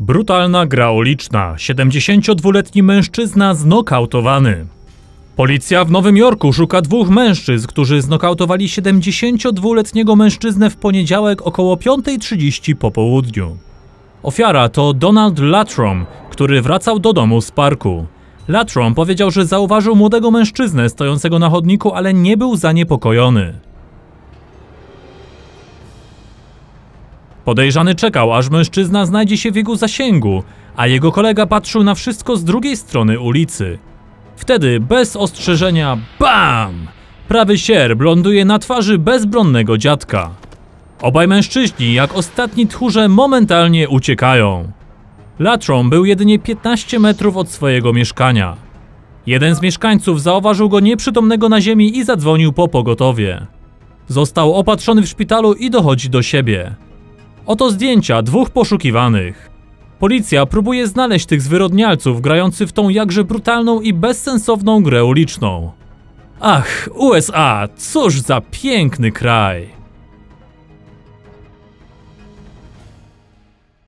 Brutalna gra uliczna. 72-letni mężczyzna znokautowany. Policja w Nowym Jorku szuka dwóch mężczyzn, którzy znokautowali 72-letniego mężczyznę w poniedziałek około 5.30 po południu. Ofiara to Donald Latrom, który wracał do domu z parku. Latrom powiedział, że zauważył młodego mężczyznę stojącego na chodniku, ale nie był zaniepokojony. Podejrzany czekał, aż mężczyzna znajdzie się w jego zasięgu, a jego kolega patrzył na wszystko z drugiej strony ulicy. Wtedy, bez ostrzeżenia, BAM! Prawy sierp ląduje na twarzy bezbronnego dziadka. Obaj mężczyźni, jak ostatni tchórze, momentalnie uciekają. Latrom był jedynie 15 metrów od swojego mieszkania. Jeden z mieszkańców zauważył go nieprzytomnego na ziemi i zadzwonił po pogotowie. Został opatrzony w szpitalu i dochodzi do siebie. Oto zdjęcia dwóch poszukiwanych. Policja próbuje znaleźć tych zwyrodnialców grających w tą jakże brutalną i bezsensowną grę uliczną. Ach, USA, cóż za piękny kraj!